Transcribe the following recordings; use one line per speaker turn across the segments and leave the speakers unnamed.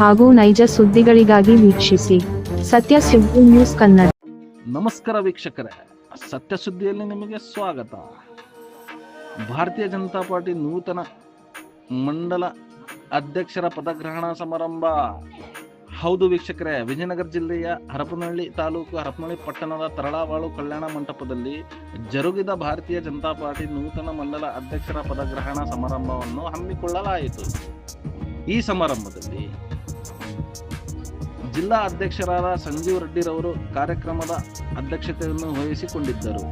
ಹಾಗೂ ನೈಜ ಸುದ್ದಿಗಳಿಗಾಗಿ ವೀಕ್ಷಿಸಿ ಸತ್ಯ ಸುದ್ದಿ ನ್ಯೂಸ್ ಕನ್ನಡ.
ನಮಸ್ಕಾರ ವೀಕ್ಷಕರೇ, ಸತ್ಯ ಸುದ್ದಿಯಲ್ಲಿ ನಿಮಗೆ ಸ್ವಾಗತ. ಭಾರತೀಯ ಜನತಾ ಪಾರ್ಟಿ ನೂತನ ಮಂಡಲ ಅಧ್ಯಕ್ಷರ ಪದಗ್ರಹಣ ಸಮಾರಂಭ. ಹೌದು ವೀಕ್ಷಕರೇ, ವಿಜಯನಗರ ಜಿಲ್ಲೆಯ ಹರಪನಹಳ್ಳಿ ತಾಲೂಕು ಹರಪನಹಳ್ಳಿ ಪಟ್ಟಣದ ತರಳಾವಾಳು ಕಲ್ಯಾಣ ಮಂಟಪದಲ್ಲಿ ಜರುಗಿದ ಭಾರತೀಯ ಜನತಾ ಪಾರ್ಟಿ ನೂತನ ಮಂಡಲ ಅಧ್ಯಕ್ಷರ ಪದಗ್ರಹಣ ಸಮಾರಂಭವನ್ನು ಹಮ್ಮಿಕೊಳ್ಳಲಾಯಿತು. ಈ ಸಮಾರಂಭದಲ್ಲಿ ಜಿಲ್ಲಾ ಅಧ್ಯಕ್ಷರಾದ ಸಂಜೀವ್ ರೆಡ್ಡಿರವರು ಕಾರ್ಯಕ್ರಮದ ಅಧ್ಯಕ್ಷತೆಯನ್ನು ವಹಿಸಿಕೊಂಡಿದ್ದರು.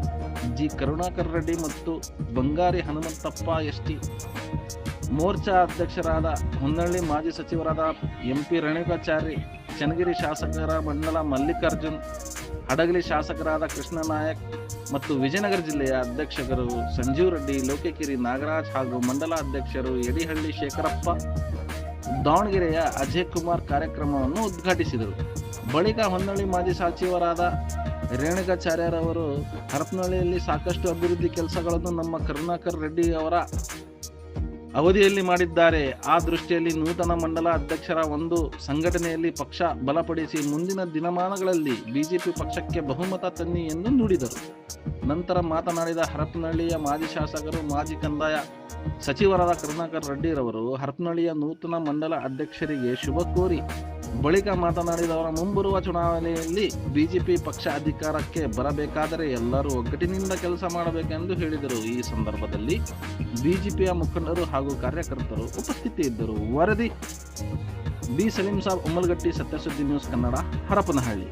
ಜಿ. ಕರುಣಾಕರ್ ರೆಡ್ಡಿ ಮತ್ತು ಬಂಗಾರಿ ಹನುಮಂತಪ್ಪ ಎಸ್ಟಿ ಮೋರ್ಚಾ ಅಧ್ಯಕ್ಷರಾದ ಹೊನ್ನಳ್ಳಿ ಮಾಜಿ ಸಚಿವರಾದ ಎಂ ಪಿ ರೇಣುಕಾಚಾರಿ, ಚನ್ನಗಿರಿ ಶಾಸಕರ ಮಂಡಲ ಮಲ್ಲಿಕಾರ್ಜುನ್, ಹಡಗಲಿ ಶಾಸಕರಾದ ಕೃಷ್ಣ ನಾಯಕ್ ಮತ್ತು ವಿಜಯನಗರ ಜಿಲ್ಲೆಯ ಅಧ್ಯಕ್ಷರು ಸಂಜೀವ್ ರೆಡ್ಡಿ, ಲೋಕಕಿರಿ ನಾಗರಾಜ್ ಹಾಗೂ ಮಂಡಲ ಅಧ್ಯಕ್ಷರು ಯಡಿಹಳ್ಳಿ ಶೇಖರಪ್ಪ ದಾವಣಗೆರೆಯ ಅಜಯ್ ಕುಮಾರ್ ಕಾರ್ಯಕ್ರಮವನ್ನು ಉದ್ಘಾಟಿಸಿದರು. ಬಳಿಕ ಹೊನ್ನಳ್ಳಿ ಮಾಜಿ ಸಚಿವರಾದ ರೇಣುಕಾಚಾರ್ಯರವರು ಹರಪನಹಳ್ಳಿಯಲ್ಲಿ ಸಾಕಷ್ಟು ಅಭಿವೃದ್ಧಿ ಕೆಲಸಗಳನ್ನು ನಮ್ಮ ಕರುಣಾಕರ್ ರೆಡ್ಡಿ ಅವರ ಅವಧಿಯಲ್ಲಿ ಮಾಡಿದ್ದಾರೆ. ಆ ದೃಷ್ಟಿಯಲ್ಲಿ ನೂತನ ಮಂಡಲ ಅಧ್ಯಕ್ಷರ ಒಂದು ಸಂಘಟನೆಯಲ್ಲಿ ಪಕ್ಷ ಬಲಪಡಿಸಿ ಮುಂದಿನ ದಿನಮಾನಗಳಲ್ಲಿ ಬಿಜೆಪಿ ಪಕ್ಷಕ್ಕೆ ಬಹುಮತ ತನ್ನಿ ಎಂದು ನುಡಿದರು. ನಂತರ ಮಾತನಾಡಿದ ಹರಪನಹಳ್ಳಿಯ ಮಾಜಿ ಶಾಸಕರು ಮಾಜಿ ಕಂದಾಯ ಸಚಿವರಾದ ಕರುಣಾಕರ್ ರೆಡ್ಡಿರವರು, ಹರಪನಹಳ್ಳಿಯ ನೂತನ ಮಂಡಲ ಅಧ್ಯಕ್ಷರಿಗೆ ಶುಭ ಕೋರಿ ಬಳಿಕ ಮಾತನಾಡಿದ ಅವರ, ಮುಂಬರುವ ಚುನಾವಣೆಯಲ್ಲಿ ಬಿಜೆಪಿ ಪಕ್ಷ ಅಧಿಕಾರಕ್ಕೆ ಬರಬೇಕಾದರೆ ಎಲ್ಲರೂ ಒಗ್ಗಟ್ಟಿನಿಂದ ಕೆಲಸ ಮಾಡಬೇಕೆಂದು ಹೇಳಿದರು. ಈ ಸಂದರ್ಭದಲ್ಲಿ ಬಿಜೆಪಿಯ ಮುಖಂಡರು ಹಾಗೂ ಕಾರ್ಯಕರ್ತರು ಉಪಸ್ಥಿತಿಯಿದ್ದರು ವರದಿ, ಬಿ. ಸಲೀಂ ಸಾಬ್, ಉಮ್ಮಲ್ಗಟ್ಟಿ, ಸತ್ಯಸುದ್ದಿ ನ್ಯೂಸ್ ಕನ್ನಡ, ಹರಪನಹಳ್ಳಿ.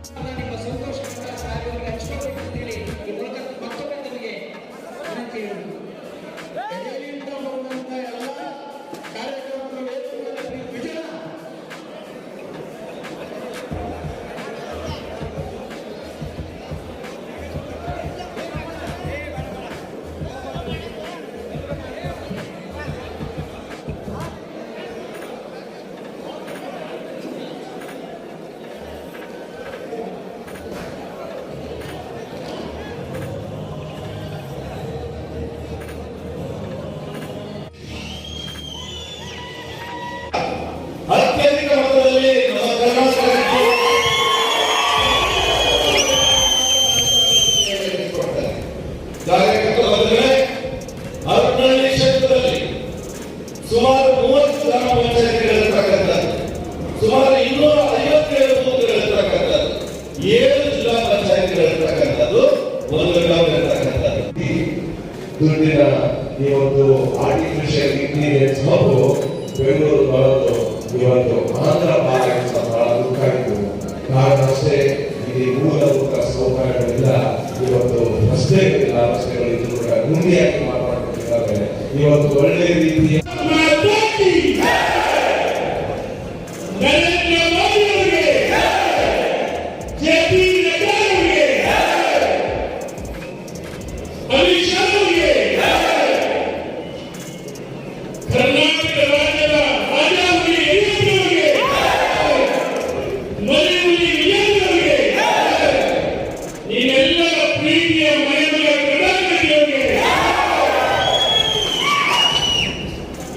ಪಂಚಾಯತಿಗಳಿರ್ತಕ್ಕಂಥದ್ದು ಸುಮಾರು ಏಳು ಒಂದು ಗ್ರಾಮ ಇರ್ತಕ್ಕಂಥದ್ದು
ದುಡ್ಡಿನ ಈ ಒಂದು ಆರ್ಟಿಫಿಷಿಯಲ್ ಇಂಟೆಲಿಜೆನ್ಸ್ ಹಬ್ಬು ಬೆಂಗಳೂರು ಇವತ್ತು ಆಂಧ್ರ ಭಾರತ ಬಹಳ ದುಃಖ ಆಯಿತು ಕಾರಣ ಅಷ್ಟೇ ಇಲ್ಲಿ ಮೂಲಭೂತ ಸೌಕರ್ಯಗಳಿಲ್ಲ ಇವತ್ತು ರಸ್ತೆಗಳಿಲ್ಲ ರಸ್ತೆಗಳು ಇದು ಕೂಡ ಗುಂಡಿಯಾಗಿ ಮಾರ್ಪಟ್ಟಿದ್ದಾರೆ ಇವತ್ತು ಒಳ್ಳೆ ರೀತಿಯ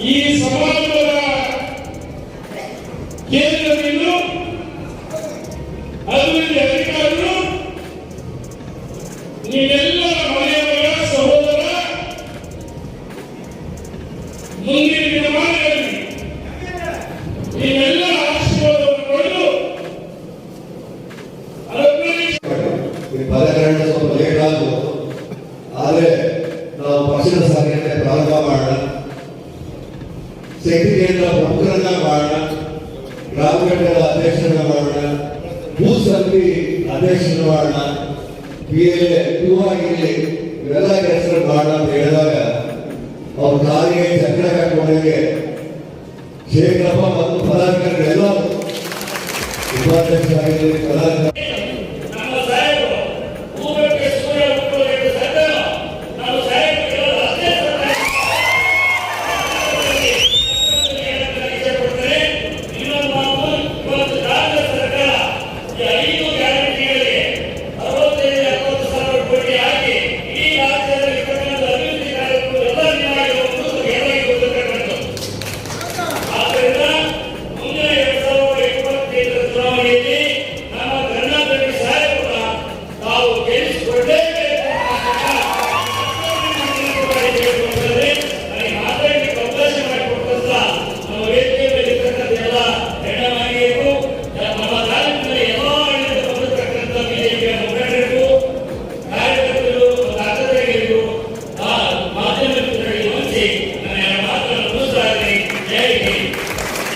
ಈ ಸಮಾಜದ ಕೇಂದ್ರವಿದ್ದು ಅಭಿವೃದ್ಧಿ ಅಧಿಕಾರಿಗಳು ನೀವೆಲ್ಲರ ಮನೆಯವರ ಸಹೋದರ ಮುಂದಿನ
ಆದರೆ ನಾವು ಪಕ್ಷದ ಸಾಧ್ಯತೆ ಪ್ರಾರಂಭ ಮಾಡೋಣ. ಕೇಂದ್ರ ಪ್ರಮುಖರನ್ನ ಮಾಡೋಣ. ಗ್ರಾಮ ಘಟಕದ ಅಧ್ಯಕ್ಷರನ್ನ ಮಾಡೋಣ. ಬೂತ್ ಸಮಿತಿ ಅಧ್ಯಕ್ಷರನ್ನ ಮಾಡೋಣ. ಪಿ ಎಲ್ ಎ ಟೂ ಆಗಿರಲಿ ಇವೆಲ್ಲ ಕೆಲಸಗಳು ಮಾಡೋಣ ಅಂತ ಹೇಳಿದಾಗ ಅವ್ರ ಕಾಲಿಗೆ ಚಕ್ರ ಹಾಕೊಂಡಂಗೆ ಶೇಖರಪ್ಪ ಮತ್ತು ಪದಾಧಿಕಾರಿಗಳೆಲ್ಲ ಉಪಾಧ್ಯಕ್ಷರಾಗಿರಲಿ ಪದಾಧಿಕಾರಿ